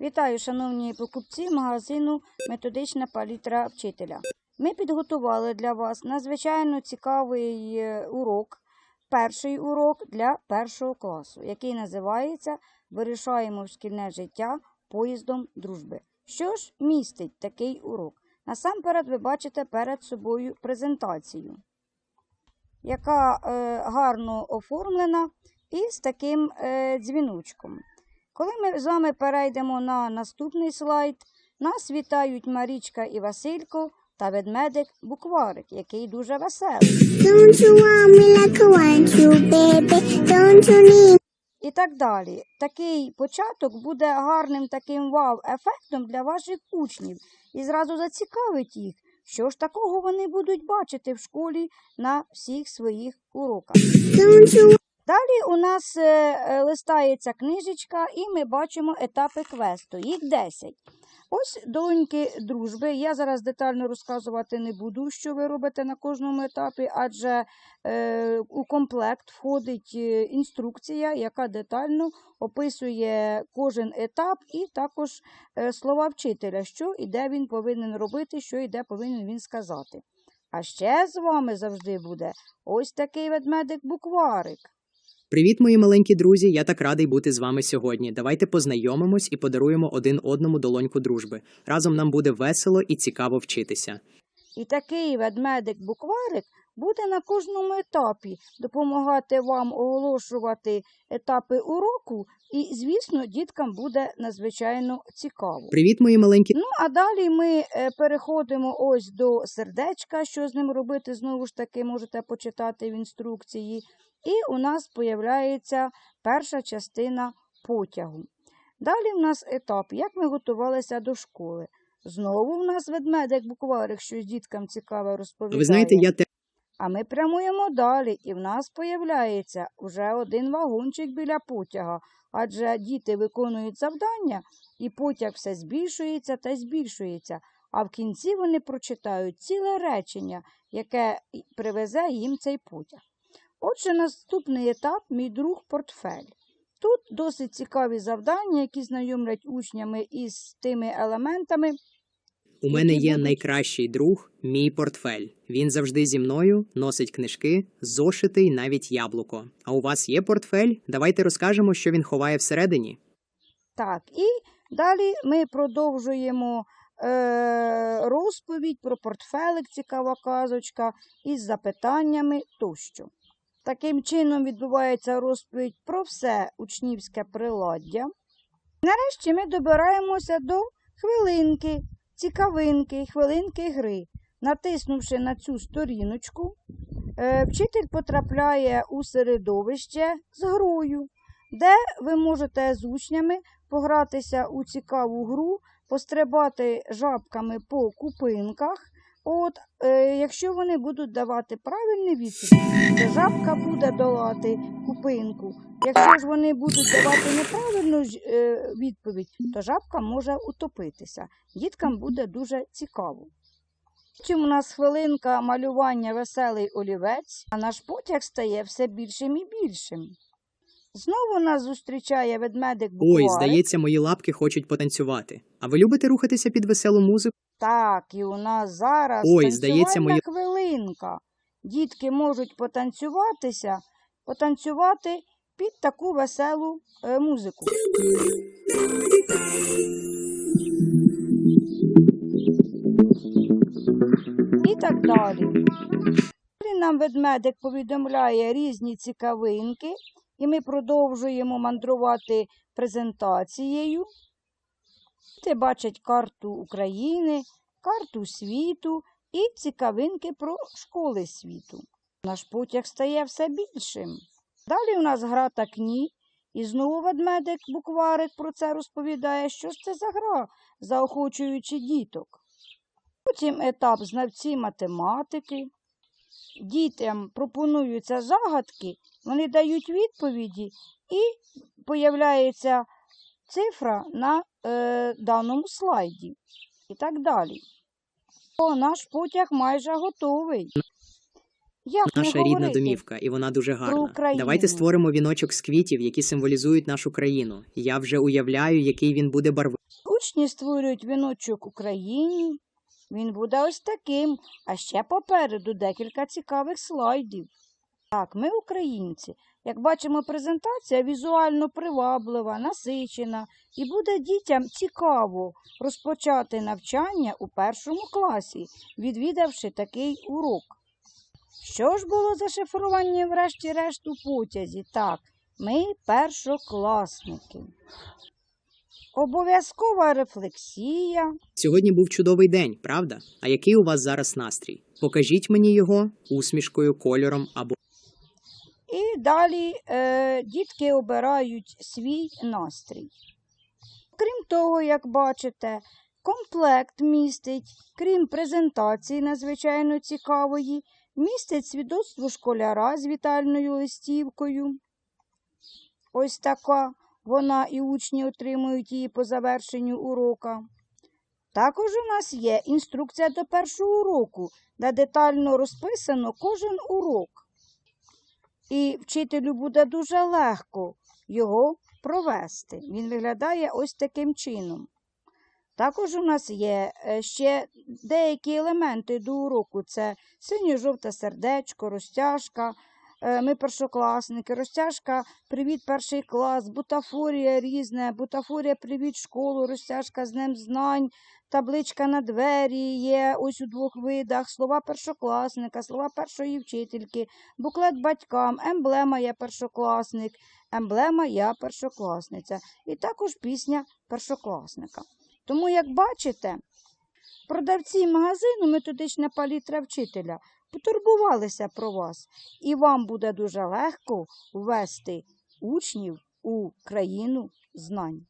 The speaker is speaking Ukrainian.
Вітаю, шановні покупці магазину Методична палітра вчителя. Ми підготували для вас надзвичайно цікавий е, урок, перший урок для першого класу, який називається Вирішаємо в шкільне життя поїздом дружби. Що ж містить такий урок? Насамперед, ви бачите перед собою презентацію, яка е, гарно оформлена і з таким е, дзвіночком. Коли ми з вами перейдемо на наступний слайд, нас вітають Марічка і Василько та ведмедик Букварик, який дуже веселий. Don't you want me like I want you, baby? Don't you need І так далі. Такий початок буде гарним таким вау-ефектом для ваших учнів і зразу зацікавить їх, що ж такого вони будуть бачити в школі на всіх своїх уроках. Don't you Далі у нас е, е, листається книжечка, і ми бачимо етапи квесту. Їх 10. Ось долоньки дружби. Я зараз детально розказувати не буду, що ви робите на кожному етапі, адже е, у комплект входить е, інструкція, яка детально описує кожен етап, і також слова вчителя, що і де він повинен робити, що і де повинен він сказати. А ще з вами завжди буде ось такий ведмедик-букварик. Привіт, мої маленькі друзі! Я так радий бути з вами сьогодні. Давайте познайомимось і подаруємо один одному долоньку дружби. Разом нам буде весело і цікаво вчитися. І такий ведмедик-букварик буде на кожному етапі допомагати вам оголошувати етапи уроку, і, звісно, діткам буде надзвичайно цікаво. Привіт, мої маленькі. Ну, а далі ми е, переходимо ось до сердечка, що з ним робити, знову ж таки, можете почитати в інструкції. І у нас появляється перша частина потягу. Далі в нас етап, як ми готувалися до школи. Знову в нас ведмедик букварик, щось діткам цікаве розповідає. Ви знаєте, я те А ми прямуємо далі, і в нас появляється вже один вагончик біля потяга, адже діти виконують завдання, і потяг все збільшується та збільшується, а в кінці вони прочитають ціле речення, яке привезе їм цей потяг. Отже, наступний етап мій друг портфель. Тут досить цікаві завдання, які знайомлять учнями із тими елементами, у мене є найкращий друг, мій портфель. Він завжди зі мною, носить книжки, зошити й навіть яблуко. А у вас є портфель? Давайте розкажемо, що він ховає всередині. Так, і далі ми продовжуємо е, розповідь про портфелик, цікава казочка, із запитаннями тощо. Таким чином відбувається розповідь про все учнівське приладдя. Нарешті ми добираємося до хвилинки, цікавинки, хвилинки гри. Натиснувши на цю сторіночку, е, вчитель потрапляє у середовище з грою, де ви можете з учнями погратися у цікаву гру, пострибати жабками по купинках. От, е, якщо вони будуть давати правильні відповіді, то жабка буде долати купинку. Якщо ж вони будуть давати неправильну е, відповідь, то жабка може утопитися. Діткам буде дуже цікаво. Потім у нас хвилинка малювання веселий олівець, а наш потяг стає все більшим і більшим. Знову нас зустрічає ведмедик Ой, здається, мої лапки хочуть потанцювати. А ви любите рухатися під веселу музику? Так, і у нас зараз Ой, здається, мої- хвилинка. Дітки можуть потанцюватися, потанцювати під таку веселу е, музику. І так. Далі нам ведмедик повідомляє різні цікавинки, і ми продовжуємо мандрувати презентацією. Діти бачать карту України, карту світу і цікавинки про школи світу. Наш потяг стає все більшим. Далі у нас гра так ні. І знову ведмедик букварик про це розповідає, що ж це за гра, заохочуючи діток. Потім етап знавці математики. Дітям пропонуються загадки, вони дають відповіді і появляється цифра на е, даному слайді. І так далі. О, наш потяг майже готовий. Як Наша рідна домівка, і вона дуже гарна. Давайте створимо віночок з квітів, які символізують нашу країну. Я вже уявляю, який він буде барвистий. Учні створюють віночок Україні. Він буде ось таким, а ще попереду декілька цікавих слайдів. Так, ми українці. Як бачимо, презентація візуально приваблива, насичена, і буде дітям цікаво розпочати навчання у першому класі, відвідавши такий урок. Що ж було зашифровані врешті-решт у потязі? Так, ми першокласники. Обов'язкова рефлексія. Сьогодні був чудовий день, правда? А який у вас зараз настрій? Покажіть мені його усмішкою, кольором або І далі е, дітки обирають свій настрій. Крім того, як бачите, комплект містить, крім презентації надзвичайно цікавої, містить свідоцтво школяра з вітальною листівкою. Ось така вона і учні отримують її по завершенню урока. Також у нас є інструкція до першого уроку, де детально розписано кожен урок і вчителю буде дуже легко його провести. Він виглядає ось таким чином. Також у нас є е, ще деякі елементи до уроку: це синьо-жовте сердечко, розтяжка. Е, Ми першокласники, розтяжка Привіт, перший клас, бутафорія різне, бутафорія Привіт школу, розтяжка з Днем знань, табличка на двері є ось у двох видах, слова першокласника, слова першої вчительки, буклет батькам, емблема я першокласник, емблема я першокласниця. І також пісня першокласника. Тому, як бачите, продавці магазину методична палітра вчителя потурбувалися про вас, і вам буде дуже легко ввести учнів у країну знань.